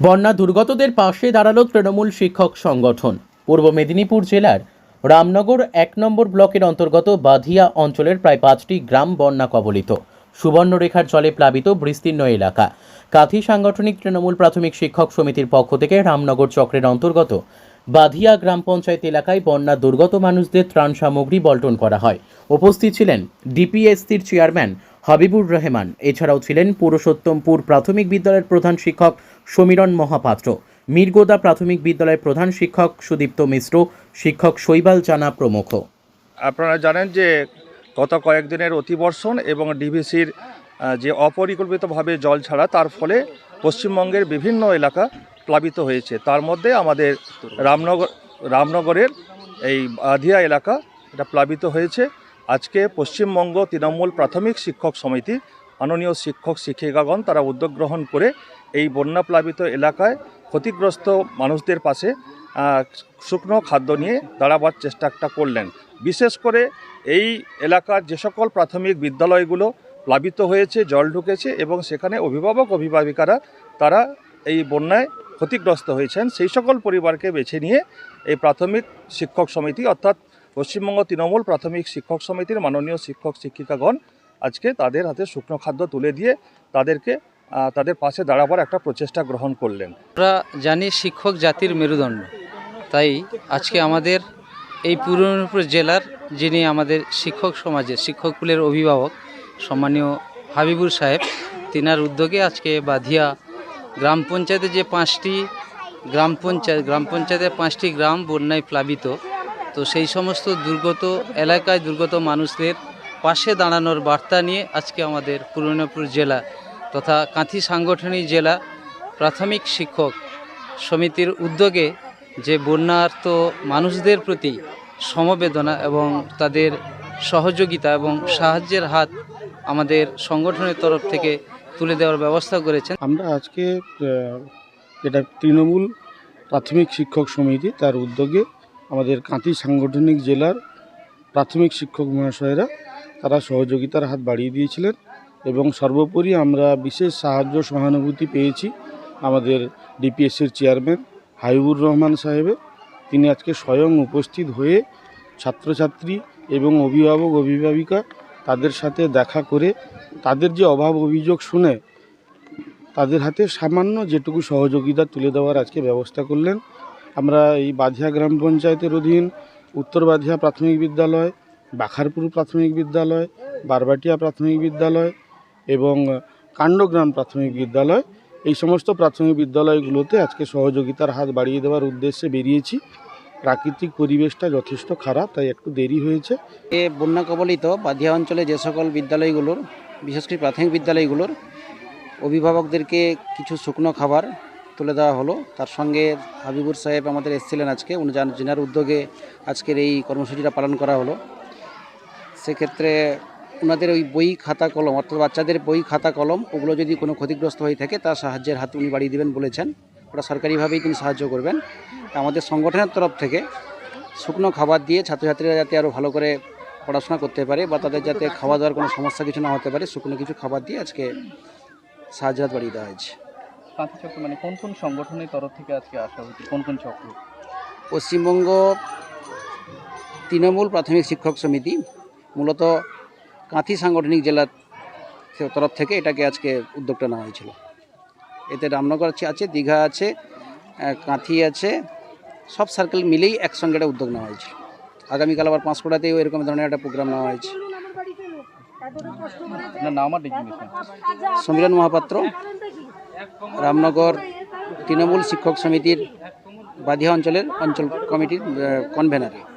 বন্যা দুর্গতদের পাশে দাঁড়াল তৃণমূল শিক্ষক সংগঠন। পূর্ব মেদিনীপুর জেলার রামনগর এক নম্বর ব্লকের অন্তর্গত বাধিয়া অঞ্চলের প্রায় পাঁচটি গ্রাম বন্যা কবলিত। সুবর্ণরেখার জলে প্লাবিত বিস্তীর্ণ এলাকা। কাঁথি সাংগঠনিক তৃণমূল প্রাথমিক শিক্ষক সমিতির পক্ষ থেকে রামনগর চক্রের অন্তর্গত বাধিয়া গ্রাম পঞ্চায়েত এলাকায় বন্যা দুর্গত মানুষদের ত্রাণ সামগ্রী বল্টন করা হয়। উপস্থিত ছিলেন ডিপিএসসির চেয়ারম্যান হাবিবুর রহমান। এছাড়াও ছিলেন পুরুষোত্তমপুর প্রাথমিক বিদ্যালয়ের প্রধান শিক্ষক সমীরণ মহাপাত্র, মিরগোদা প্রাথমিক বিদ্যালয়ের প্রধান শিক্ষক সুদীপ্ত মিশ্র, শিক্ষক শৈবাল জানা প্রমুখ। আপনারা জানেন যে গত কয়েকদিনের অতিবর্ষণ এবং ডিভিসির যে অপরিকল্পিতভাবে জল ছাড়া, তার ফলে পশ্চিমবঙ্গের বিভিন্ন এলাকা প্লাবিত হয়েছে। তার মধ্যে আমাদের রামনগর, রামনগরের এই আধিয়া এলাকা এটা প্লাবিত হয়েছে। আজকে পশ্চিমবঙ্গ তৃণমূল প্রাথমিক শিক্ষক সমিতি, মাননীয় শিক্ষক শিক্ষিকাগণ তারা উদ্যোগ গ্রহণ করে এই বন্যা প্লাবিত এলাকায় ক্ষতিগ্রস্ত মানুষদের পাশে শুকনো খাদ্য নিয়ে দাঁড়াবার চেষ্টা একটা করলেন। বিশেষ করে এই এলাকার যে সকল প্রাথমিক বিদ্যালয়গুলো প্লাবিত হয়েছে, জল ঢুকেছে এবং সেখানে অভিভাবক, অভিভাবিকারা তারা এই বন্যায় ক্ষতিগ্রস্ত হয়েছেন। সেই সকল পরিবারকে বেছে নিয়ে এই প্রাথমিক শিক্ষক সমিতি অর্থাৎ পশ্চিমবঙ্গ তৃণমূল প্রাথমিক শিক্ষক সমিতির মাননীয় শিক্ষক শিক্ষিকাগণ আজকে তাদের হাতে শুকনো খাদ্য তুলে দিয়ে তাদেরকে তাদের পাশে দাঁড়াবার একটা প্রচেষ্টা গ্রহণ করলেন। আমরা জানি শিক্ষক জাতির মেরুদণ্ড। তাই আজকে আমাদের এই পূর্ব মেদিনীপুর জেলার যিনি আমাদের শিক্ষক সমাজের শিক্ষককুলের অভিভাবক সম্মানীয় হাবিবুর সাহেব, তিনার উদ্যোগে আজকে বাধিয়া গ্রাম পঞ্চায়েতে যে পাঁচটি, গ্রাম পঞ্চায়েত, গ্রাম পঞ্চায়েতের পাঁচটি গ্রাম বন্যায় প্লাবিত। তো সেই সমস্ত দুর্গত এলাকায় দুর্গত মানুষদের পাশে দাঁড়ানোর বার্তা নিয়ে আজকে আমাদের পূর্ব জেলা তথা কাঁথি সাংগঠনিক জেলা প্রাথমিক শিক্ষক সমিতির উদ্যোগে যে বন্যার্ত মানুষদের প্রতি সমবেদনা এবং তাদের সহযোগিতা এবং সাহায্যের হাত আমাদের সংগঠনের তরফ থেকে তুলে দেওয়ার ব্যবস্থা করেছেন। আমরা আজকে যেটা তৃণমূল প্রাথমিক শিক্ষক সমিতি তার উদ্যোগে আমাদের কাঁথি সাংগঠনিক জেলার প্রাথমিক শিক্ষক মহাশয়েরা, তারা সহযোগিতার হাত বাড়িয়ে দিয়েছিলেন এবং সর্বোপরি আমরা বিশেষ সাহায্য সহানুভূতি পেয়েছি আমাদের ডিপিএসসির চেয়ারম্যান হাবিবুর রহমান সাহেবের তিনি আজকে স্বয়ং উপস্থিত হয়ে ছাত্রছাত্রী এবং অভিভাবক, অভিভাবিকা তাদের সাথে দেখা করে তাদের যে অভাব অভিযোগ শুনে তাদের হাতে সামান্য যেটুকু সহযোগিতা তুলে দেওয়ার আজকে ব্যবস্থা করলেন। আমরা এই বাধিয়া গ্রাম পঞ্চায়েতের অধীন উত্তর বাধিয়া প্রাথমিক বিদ্যালয়, বাখারপুর প্রাথমিক বিদ্যালয়, বারবাটিয়া প্রাথমিক বিদ্যালয় এবং কাণ্ডগ্রাম প্রাথমিক বিদ্যালয়, এই সমস্ত প্রাথমিক বিদ্যালয়গুলোতে আজকে সহযোগিতার হাত বাড়িয়ে দেওয়ার উদ্দেশ্যে বেরিয়েছি। প্রাকৃতিক পরিবেশটা যথেষ্ট খারাপ, তাই একটু দেরি হয়েছে। এ বন্যা কবলিত বাধিয়া অঞ্চলে যে সকল বিদ্যালয়গুলোর, বিশেষ করে প্রাথমিক বিদ্যালয়গুলোর অভিভাবকদেরকে কিছু শুকনো খাবার তুলে দেওয়া হলো। তার সঙ্গে হাবিবুর সাহেব আমাদের এসেছিলেন আজকে। উনি যান- যিনার উদ্যোগে আজকের এই কর্মসূচিটা পালন করা হলো। সেক্ষেত্রে ওনাদের ওই বই খাতা কলম, অর্থাৎ বাচ্চাদের বই খাতা কলম, ওগুলো যদি কোনো ক্ষতিগ্রস্ত হয়ে থাকে, তার সাহায্যের হাত উনি বাড়িয়ে দেবেন বলেছেন। ওটা সরকারিভাবেই তিনি সাহায্য করবেন। আমাদের সংগঠনের তরফ থেকে শুকনো খাবার দিয়ে ছাত্রছাত্রীরা যাতে আরও ভালো করে পড়াশোনা করতে পারে বা তাদের যাতে খাওয়া দাওয়ার কোনো সমস্যা কিছু না হতে পারে, শুকনো কিছু খাবার দিয়ে আজকে সাহায্য বাড়িয়ে দেওয়া হয়েছে। কাঁথি চক্র মানে কোন কোন সংগঠনের তরফ থেকে আজকে আসা হয়েছে? কোন কোন চক্র? পশ্চিমবঙ্গ তৃণমূল প্রাথমিক শিক্ষক সমিতি মূলত কাঁথি সাংগঠনিক জেলার তরফ থেকে এটাকে আজকে উদ্যোগটা নেওয়া হয়েছিল। এতে রামনগর আছে- দীঘা আছে কাঁথি আছে সব সার্কেল মিলেই একসঙ্গে একটা উদ্যোগ নেওয়া হয়েছিল। আগামীকাল আবার পাঁশকুড়াতেও এরকম ধরনের একটা প্রোগ্রাম নেওয়া হয়েছে। নাম সমীরণ মহাপাত্র। রামনগর তৃণমূল শিক্ষক সমিতির বাধিয়া অঞ্চলের অঞ্চল কমিটির কনভেনার